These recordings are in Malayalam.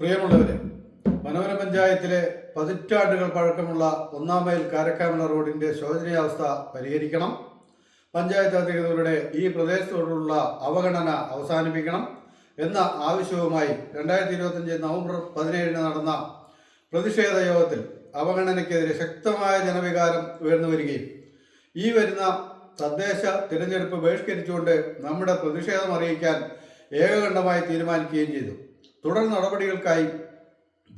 പ്രിയമുള്ളവരെ മനോര പഞ്ചായത്തിലെ പതിറ്റാണ്ടുകൾ പഴക്കമുള്ള ഒന്നാം മൈൽ കാരക്കാമല റോഡിന്റെ ശോചനീയാവസ്ഥ പരിഹരിക്കണം. പഞ്ചായത്ത് അധികൃതരുടെ ഈ പ്രദേശത്തോടുള്ള അവഗണന അവസാനിപ്പിക്കണം എന്ന ആവശ്യവുമായി രണ്ടായിരത്തി ഇരുപത്തഞ്ച് നവംബർ പതിനേഴിന് നടന്ന പ്രതിഷേധ യോഗത്തിൽ അവഗണനയ്ക്കെതിരെ ശക്തമായ ജനവികാരം ഉയർന്നു വരികയും ഈ വരുന്ന തദ്ദേശ തിരഞ്ഞെടുപ്പ് ബഹിഷ്കരിച്ചുകൊണ്ട് നമ്മുടെ പ്രതിഷേധം അറിയിക്കാൻ ഏകകണ്ഠമായി തീരുമാനിക്കുകയും ചെയ്തു. തുടർ നടപടികൾക്കായി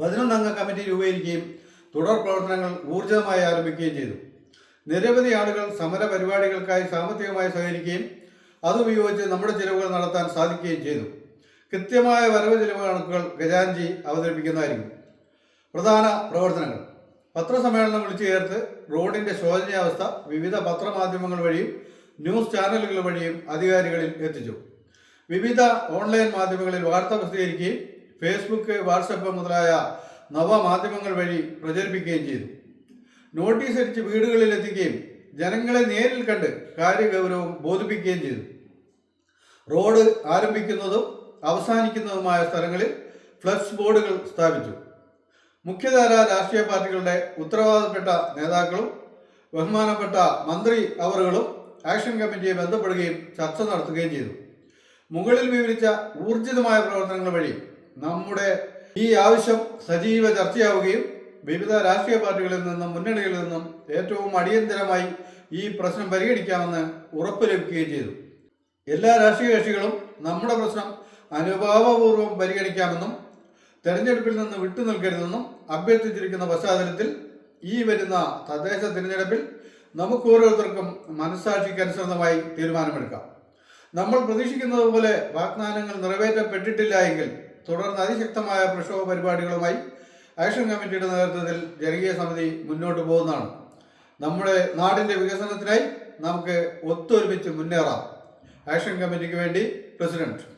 പതിനൊന്നംഗ കമ്മിറ്റി രൂപീകരിക്കുകയും തുടർ പ്രവർത്തനങ്ങൾ ഊർജിതമായി ആരംഭിക്കുകയും ചെയ്തു. നിരവധി ആളുകൾ സമര പരിപാടികൾക്കായി സാമ്പത്തികമായി സഹകരിക്കുകയും അതുപയോഗിച്ച് നമ്മുടെ ചിലവുകൾ നടത്താൻ സാധിക്കുകയും ചെയ്തു. കൃത്യമായ വരവ് ചിലവ് കണക്കുകൾ ഗജാൻജി അവതരിപ്പിക്കുന്നതായിരിക്കും. പ്രധാന പ്രവർത്തനങ്ങൾ. പത്രസമ്മേളനം വിളിച്ചു ചേർത്ത് റോഡിന്റെ ശോചനീയാവസ്ഥ വിവിധ പത്രമാധ്യമങ്ങൾ വഴിയും ന്യൂസ് ചാനലുകൾ വഴിയും അധികാരികളിൽ എത്തിച്ചു. വിവിധ ഓൺലൈൻ മാധ്യമങ്ങളിൽ വാർത്ത പ്രസിദ്ധീകരിക്കുകയും ഫേസ്ബുക്ക് വാട്സപ്പ് മുതലായ നവമാധ്യമങ്ങൾ വഴി പ്രചരിപ്പിക്കുകയും ചെയ്തു. നോട്ടീസ് അടിച്ച് വീടുകളിൽ എത്തിക്കുകയും ജനങ്ങളെ നേരിൽ കണ്ട് കാര്യഗൗരവം ബോധിപ്പിക്കുകയും ചെയ്തു. റോഡ് ആരംഭിക്കുന്നതും അവസാനിക്കുന്നതുമായ സ്ഥലങ്ങളിൽ ഫ്ലക്സ് ബോർഡുകൾ സ്ഥാപിച്ചു. മുഖ്യധാര രാഷ്ട്രീയ പാർട്ടികളുടെ ഉത്തരവാദപ്പെട്ട നേതാക്കളും ബഹുമാനപ്പെട്ട മന്ത്രി അവറുകളും ആക്ഷൻ കമ്മിറ്റിയെ ബന്ധപ്പെടുകയും ചർച്ച നടത്തുകയും ചെയ്തു. മുകളിൽ വിവരിച്ച ഊർജിതമായ പ്രവർത്തനങ്ങൾ വഴി നമ്മുടെ ഈ ആവശ്യം സജീവ ചർച്ചയാവുകയും വിവിധ രാഷ്ട്രീയ പാർട്ടികളിൽ നിന്നും മുന്നണികളിൽ നിന്നും ഏറ്റവും അടിയന്തരമായി ഈ പ്രശ്നം പരിഗണിക്കാമെന്ന് ഉറപ്പ് ലഭിക്കുകയും ചെയ്തു. എല്ലാ രാഷ്ട്രീയ കക്ഷികളും നമ്മുടെ പ്രശ്നം അനുഭാവപൂർവം പരിഗണിക്കാമെന്നും തെരഞ്ഞെടുപ്പിൽ നിന്ന് വിട്ടു നിൽക്കരുതെന്നും അഭ്യർത്ഥിച്ചിരിക്കുന്ന പശ്ചാത്തലത്തിൽ ഈ വരുന്ന തദ്ദേശ തിരഞ്ഞെടുപ്പിൽ നമുക്ക് ഓരോരുത്തർക്കും മനസ്സാക്ഷിക്കനുസൃതമായി തീരുമാനമെടുക്കാം. നമ്മൾ പ്രതീക്ഷിക്കുന്നത് പോലെ വാഗ്ദാനങ്ങൾ നിറവേറ്റപ്പെട്ടിട്ടില്ല എങ്കിൽ തുടർന്ന് അതിശക്തമായ പ്രക്ഷോഭ പരിപാടികളുമായി ആക്ഷൻ കമ്മിറ്റിയുടെ നേതൃത്വത്തിൽ ജനകീയ സമിതി മുന്നോട്ട് പോകുന്നതാണ്. നമ്മുടെ നാടിന്റെ വികസനത്തിനായി നമുക്ക് ഒത്തൊരുമിച്ച് മുന്നേറാം. ആക്ഷൻ കമ്മിറ്റിക്ക് വേണ്ടി പ്രസിഡന്റ്